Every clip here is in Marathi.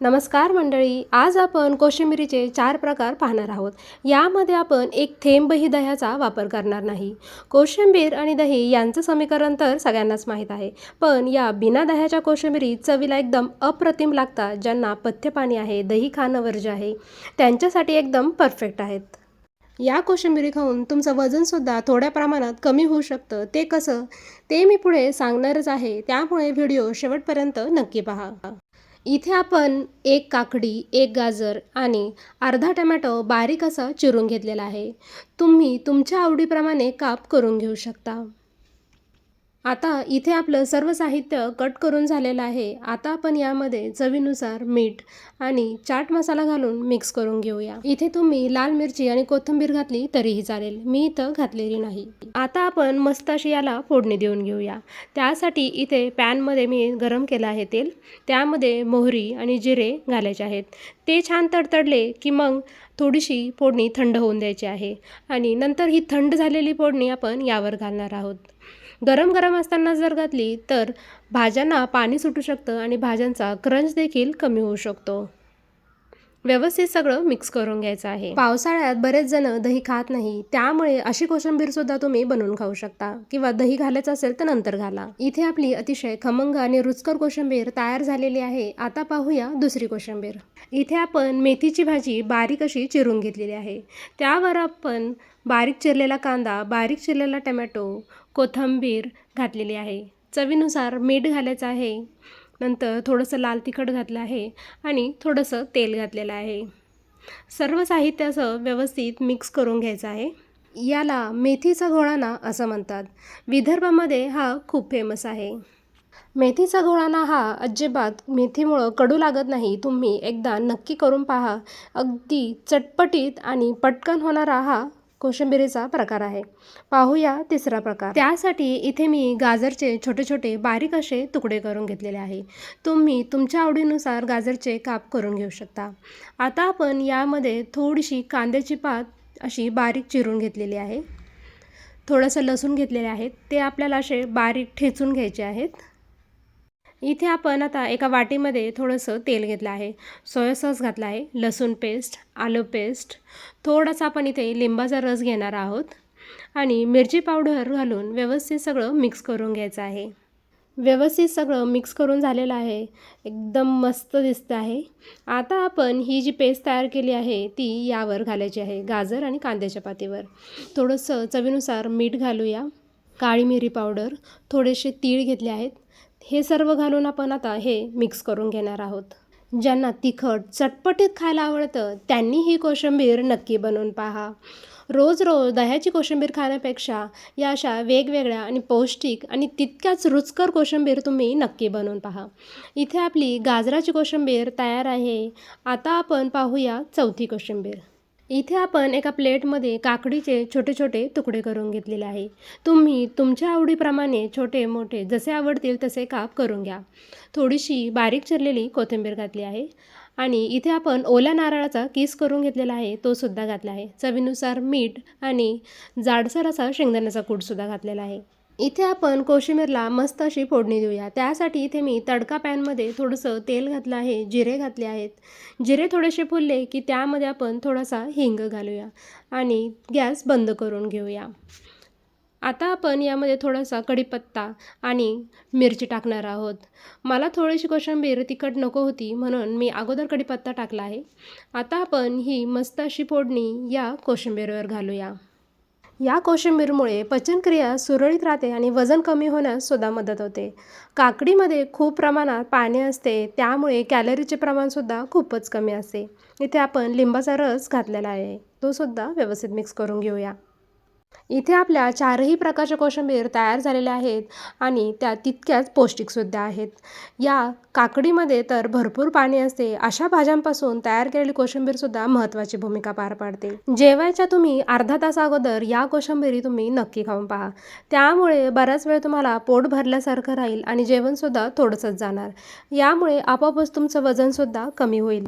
नमस्कार मंडळी आज आपण कोशिंबिरीचे चार प्रकार पाहणार आहोत. यामध्ये आपण एक थेंबही दह्याचा वापर करणार नाही. कोशिंबीर आणि दही यांचं समीकरण तर सगळ्यांनाच माहीत आहे. पण या बिना दह्याच्या कोशिंबिरी चवीला एकदम अप्रतिम लागतात ज्यांना पथ्यपाणी आहे दही खाणं वर्ज्य आहे. त्यांच्यासाठी एकदम परफेक्ट आहेत. या कोशिंबिरी खाऊन तुमचं वजनसुद्धा थोड्या प्रमाणात कमी होऊ शकतं. ते कसं? ते मी पुढे सांगणारच आहे. त्यामुळे व्हिडिओ शेवटपर्यंत नक्की पहा. इथे आपण एक काकडी एक गाजर आणि अर्धा टमॅटो बारीक असा चिरून घेतलेला आहे. तुम्ही तुमच्या आवडीप्रमाणे काप करून घेऊ शकता. आता इथे आपलं सर्व साहित्य कट करून झालेलं आहे. आता आपण यामध्ये चवीनुसार मीठ आणि चाट मसाला घालून मिक्स करून घेऊया. इथे तुम्ही लाल मिरची आणि कोथिंबीर घातली तरीही चालेल. मी इथं घातलेली नाही. आता आपण मस्त अशी याला फोडणी देऊन घेऊया. त्यासाठी इथे पॅनमध्ये मी गरम केलं आहे तेल. त्यामध्ये मोहरी आणि जिरे घालायचे आहेत. ते छान तडतडले की मग थोडीशी फोडणी थंड होऊन द्यायची आहे. आणि नंतर ही थंड झालेली फोडणी आपण यावर घालणार आहोत. गरम गरम असताना जर घातली तर भाज्यांना पाणी सुटू शकतं आणि भाज्यांचा क्रंच देखील कमी होऊ शकतो. व्यवस्थित सगळं मिक्स करून घ्यायचं आहे. पावसाळ्यात बरेच जण दही खात नाही त्यामुळे अशी कोशंबीर सुद्धा तुम्ही बनवून खाऊ शकता. किंवा दही घालायचं असेल तर नंतर घाला. इथे आपली अतिशय खमंग आणि रुचकर कोशिंबीर तयार झालेली आहे. आता पाहूया दुसरी कोशिंबीर. इथे आपण मेथीची भाजी बारीक अशी चिरून घेतलेली आहे. त्यावर आपण बारीक चिरलेला कांदा बारीक चिरलेला टमॅटो कोथिंबीर घातलेली आहे. चवीनुसार मीठ घालायचं आहे. नंतर थोडंसं लाल तिखट घातलं आहे आणि थोडंसं तेल घातलेलं आहे. सर्व साहित्याचं व्यवस्थित मिक्स करून घ्यायचं आहे. याला मेथीचा घोळाणा असं म्हणतात. विदर्भामध्ये हा खूप फेमस आहे. मेथीचा घोळाणा हा अजिबात मेथीमुळं कडू लागत नाही. तुम्ही एकदा नक्की करून पहा. अगदी चटपटीत आणि पटकन होणारा हा कोशिंबिरीचा प्रकार आहे. पाहूया तिसरा प्रकार. त्यासाठी इथे मी गाजरचे छोटे छोटे बारीक असे तुकडे करून घेतलेले आहे. तुम्ही तुमच्या आवडीनुसार गाजरचे काप करून घेऊ शकता. आता आपण यामध्ये थोडीशी कांद्याची पात अशी बारीक चिरून घेतलेली आहे. थोडंसं लसूण घेतलेले आहेत. ते आपल्याला असे बारीक ठेचून घ्यायचे आहेत. इथे आपण आता एका वाटीमध्ये थोडंसं तेल घेतलं आहे. सोया सॉस घातला आहे लसूण पेस्ट आलं पेस्ट. थोडासा आपण इथे लिंबाचा रस घेणार आहोत आणि मिरची पावडर घालून व्यवस्थित सगळं मिक्स करून घ्यायचं आहे. व्यवस्थित सगळं मिक्स करून झालेलं आहे. एकदम मस्त दिसतं आहे. आता आपण ही जी पेस्ट तयार केली आहे ती यावर घालायची आहे गाजर आणि कांद्याच्या पातीवर. थोडंसं चवीनुसार मीठ घालूया. काळी मिरी पावडर थोडेसे तीळ घेतले आहेत. हे सर्व घालून आपण आता हे मिक्स करून घेणार आहोत. ज्यांना तिखट चटपटीत खायला आवडतं त्यांनी ही कोशिंबीर नक्की बनवून पहा. रोज रोज दह्याची कोशिंबीर खाण्यापेक्षा या अशा वेगवेगळ्या आणि पौष्टिक आणि तितक्याच रुचकर कोशिंबीर तुम्ही नक्की बनवून पहा. इथे आपली गाजराची कोशिंबीर तयार आहे. आता आपण पाहूया चौथी कोशिंबीर. इथे आपण एका प्लेटमध्ये काकडीचे छोटे छोटे तुकडे करून घेतलेले आहे. तुम्ही तुमच्या आवडीप्रमाणे छोटे मोठे जसे आवडतील तसे काप करून घ्या. थोडीशी बारीक चिरलेली कोथिंबीर घातली आहे आणि इथे आपण ओल्या नारळाचा किस करून घेतलेला आहे तो सुद्धा घातला आहे. चवीनुसार मीठ आणि जाडसर असा शेंगदाण्याचा कूटसुद्धा घातलेला आहे. इथे आपण कोशिंबीरला मस्त अशी फोडणी देऊया. त्यासाठी इथे मी तडका पॅनमध्ये थोडंसं तेल घातलं आहे जिरे घातले आहेत. जिरे थोडेसे फुलले की त्यामध्ये आपण थोडासा हिंग घालूया आणि गॅस बंद करून घेऊया. आता आपण यामध्ये थोडासा कढीपत्ता आणि मिरची टाकणार आहोत. मला थोडीशी कोशिंबीर तिखट नको होती म्हणून मी अगोदर कढीपत्ता टाकला आहे. आता आपण ही मस्त अशी फोडणी या कोशिंबीरवर घालूया. या कोशिंबीरमुळे पचनक्रिया सुरळीत राहते आणि वजन कमी होण्यास सुद्धा मदत होते. काकडीमध्ये खूप प्रमाणात पाणी असते त्यामुळे कॅलरीचे प्रमाणसुद्धा खूपच कमी असते. इथे आपण लिंबाचा रस घातलेला आहे. तो सुद्धा व्यवस्थित मिक्स करून घेऊया. इथे आपल्या चारही प्रकारच्या कोशिंबीर तयार झालेल्या आहेत आणि त्या तितक्याच पौष्टिकसुद्धा आहेत. या काकडीमध्ये तर भरपूर पाणी असते. अशा भाज्यांपासून तयार केलेली कोशिंबीरसुद्धा महत्त्वाची भूमिका पार पाडते. जेवायच्या तुम्ही अर्धा तास अगोदर या कोशिंबिरी तुम्ही नक्की खाऊन पहा. त्यामुळे बराच वेळ तुम्हाला पोट भरल्यासारखं राहील आणि जेवणसुद्धा थोडंसंच जाणार. यामुळे आपोआपच तुमचं वजनसुद्धा कमी होईल.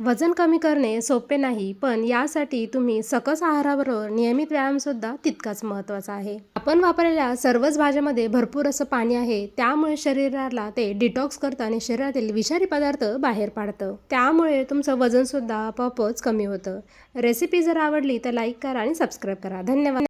वजन कमी करणे सोपे नाही पण यासाठी तुम्ही सकस आहाराबरोबर नियमित व्यायामसुद्धा तितकाच महत्त्वाचा आहे. आपण वापरलेल्या सर्वच भाज्यामध्ये भरपूर असं पाणी आहे त्यामुळे शरीराला ते डिटॉक्स करतं आणि शरीरातील विषारी पदार्थ बाहेर पाडतं. त्यामुळे तुमचं वजनसुद्धा आपोआपच कमी होतं. रेसिपी जर आवडली तर लाईक करा आणि सबस्क्राईब करा. धन्यवाद.